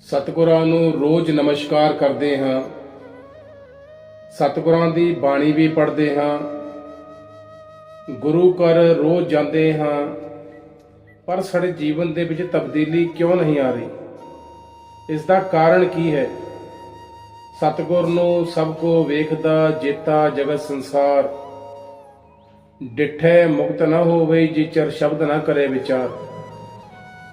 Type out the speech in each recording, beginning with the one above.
ਸਤਿਗੁਰਾਂ ਨੂੰ ਰੋਜ਼ ਨਮਸਕਾਰ ਕਰਦੇ ਹਾਂ। ਸਤਿਗੁਰਾਂ ਦੀ ਬਾਣੀ ਵੀ ਪੜ੍ਹਦੇ ਹਾਂ। ਗੁਰੂ ਘਰ ਰੋਜ਼ ਜਾਂਦੇ ਹਾਂ। ਪਰ ਸਾਡੇ ਜੀਵਨ ਦੇ ਵਿੱਚ ਤਬਦੀਲੀ ਕਿਉਂ ਨਹੀਂ ਆ ਰਹੀ? ਇਸ ਦਾ ਕਾਰਨ ਕੀ ਹੈ? ਸਤਿਗੁਰ ਨੂੰ ਸਭ ਕੋ ਵੇਖਦਾ, ਜੇਤਾ, ਜਗਤ ਸੰਸਾਰ। ਡਿਠੇ ਮੁਕਤ ਨਾ ਹੋਵੇ, ਜਿਚਰ ਸ਼ਬਦ ਨਾ ਕਰੇ ਵਿਚਾਰ।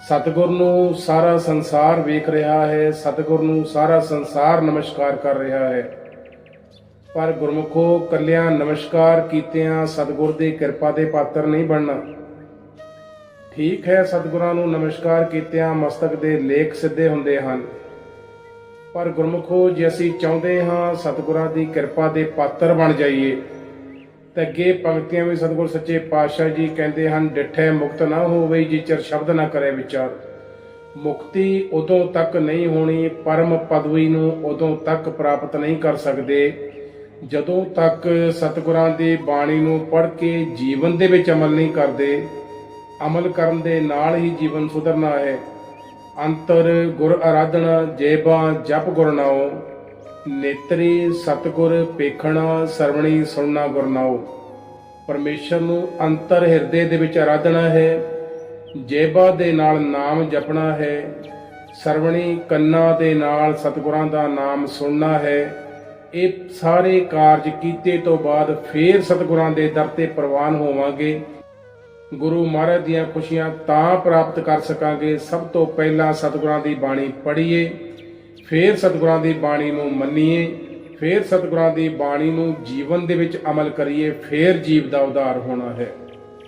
ਸਤਿਗੁਰ ਨੂੰ ਸਾਰਾ ਸੰਸਾਰ ਵੇਖ ਰਿਹਾ ਹੈ, ਸਤਿਗੁਰ ਨੂੰ ਸਾਰਾ ਸੰਸਾਰ ਨਮਸਕਾਰ ਕਰ ਰਿਹਾ ਹੈ। ਪਰ ਗੁਰਮੁਖੋ, ਕੱਲਿਆਂ ਨਮਸਕਾਰ ਕੀਤਿਆਂ ਸਤਿਗੁਰ ਦੀ ਕਿਰਪਾ ਦੇ ਪਾਤਰ ਨਹੀਂ ਬਣਨਾ। ਠੀਕ ਹੈ, ਸਤਿਗੁਰਾਂ ਨੂੰ ਨਮਸਕਾਰ ਕੀਤਿਆਂ ਮਸਤਕ ਦੇ ਲੇਖ ਸਿੱਧੇ ਹੁੰਦੇ ਹਨ। ਪਰ ਗੁਰਮੁਖੋ, ਜੇ ਅਸੀਂ ਚਾਹੁੰਦੇ ਹਾਂ ਸਤਿਗੁਰਾਂ ਦੀ ਕਿਰਪਾ ਦੇ ਪਾਤਰ ਬਣ ਜਾਈਏ ਤੇ ਅੱਗੇ ਪੰਕਤੀਆਂ ਵੀ ਸਤਿਗੁਰ ਸੱਚੇ ਪਾਤਸ਼ਾਹ ਜੀ ਕਹਿੰਦੇ ਹਨ, ਡਿਠੇ ਮੁਕਤ ਨਾ ਹੋਵੇ ਜੀ, ਚਰ ਸ਼ਬਦ ਨਾ ਕਰੇ ਵਿਚਾਰ। ਮੁਕਤੀ ਉਦੋਂ ਤੱਕ ਨਹੀਂ ਹੋਣੀ, ਪਰਮ ਪਦਵੀ ਨੂੰ ਉਦੋਂ ਤੱਕ ਪ੍ਰਾਪਤ ਨਹੀਂ ਕਰ ਸਕਦੇ। ਜਦੋਂ ਤੱਕ ਸਤਿਗੁਰਾਂ ਦੀ ਬਾਣੀ ਨੂੰ ਪੜ੍ਹ ਕੇ ਜੀਵਨ ਦੇ ਵਿੱਚ ਅਮਲ ਨਹੀਂ ਕਰਦੇ, ਅਮਲ ਕਰਨ ਦੇ ਨਾਲ ਹੀ ਜੀਵਨ ਸੁਧਰਨਾ ਹੈ। ਅੰਤਰ ਗੁਰ ਆਰਾਧਨਾ ਜੇਬਾ ਜਪ ਗੁਰਨਾਉ ਨੇਤਰੀ ਸਤਗੁਰ ਪੇਖਣਾ, ਸਰਵਣੀ ਸੁਣਨਾ ਗੁਰਨਾਉ ਪਰਮੇਸ਼ਰ ਨੂੰ ਅੰਤਰ ਹਿਰਦੇ ਦੇ ਵਿੱਚ ਆਰਾਧਨਾ ਹੈ, ਜੇਬਾ ਦੇ ਨਾਲ ਨਾਮ ਜਪਣਾ ਹੈ, ਸਰਵਣੀ ਕੰਨਾਂ ਦੇ ਨਾਲ ਸਤਿਗੁਰਾਂ ਦਾ ਨਾਮ ਸੁਣਨਾ ਹੈ। ਇਹ ਸਾਰੇ ਕਾਰਜ ਕੀਤੇ ਤੋਂ ਬਾਅਦ ਫੇਰ ਸਤਿਗੁਰਾਂ ਦੇ ਦਰ ਤੇ ਪ੍ਰਵਾਨ ਹੋਵਾਂਗੇ। ਗੁਰੂ ਮਹਾਰਾਜ ਦੀਆਂ ਖੁਸ਼ੀਆਂ ਤਾਂ ਪ੍ਰਾਪਤ ਕਰ ਸਕਾਂਗੇ, ਸਭ ਤੋਂ ਪਹਿਲਾਂ ਸਤਿਗੁਰਾਂ ਦੀ ਬਾਣੀ ਪੜ੍ਹੀਏ, ਫੇਰ ਸਤਿਗੁਰਾਂ ਦੀ ਬਾਣੀ ਨੂੰ ਮੰਨੀਏ। ਫੇਰ ਸਤਿਗੁਰਾਂ ਦੀ ਬਾਣੀ ਨੂੰ ਜੀਵਨ ਦੇ ਵਿੱਚ ਅਮਲ ਕਰੀਏ, ਫੇਰ ਜੀਵ ਦਾ ਉਧਾਰ ਹੋਣਾ ਹੈ।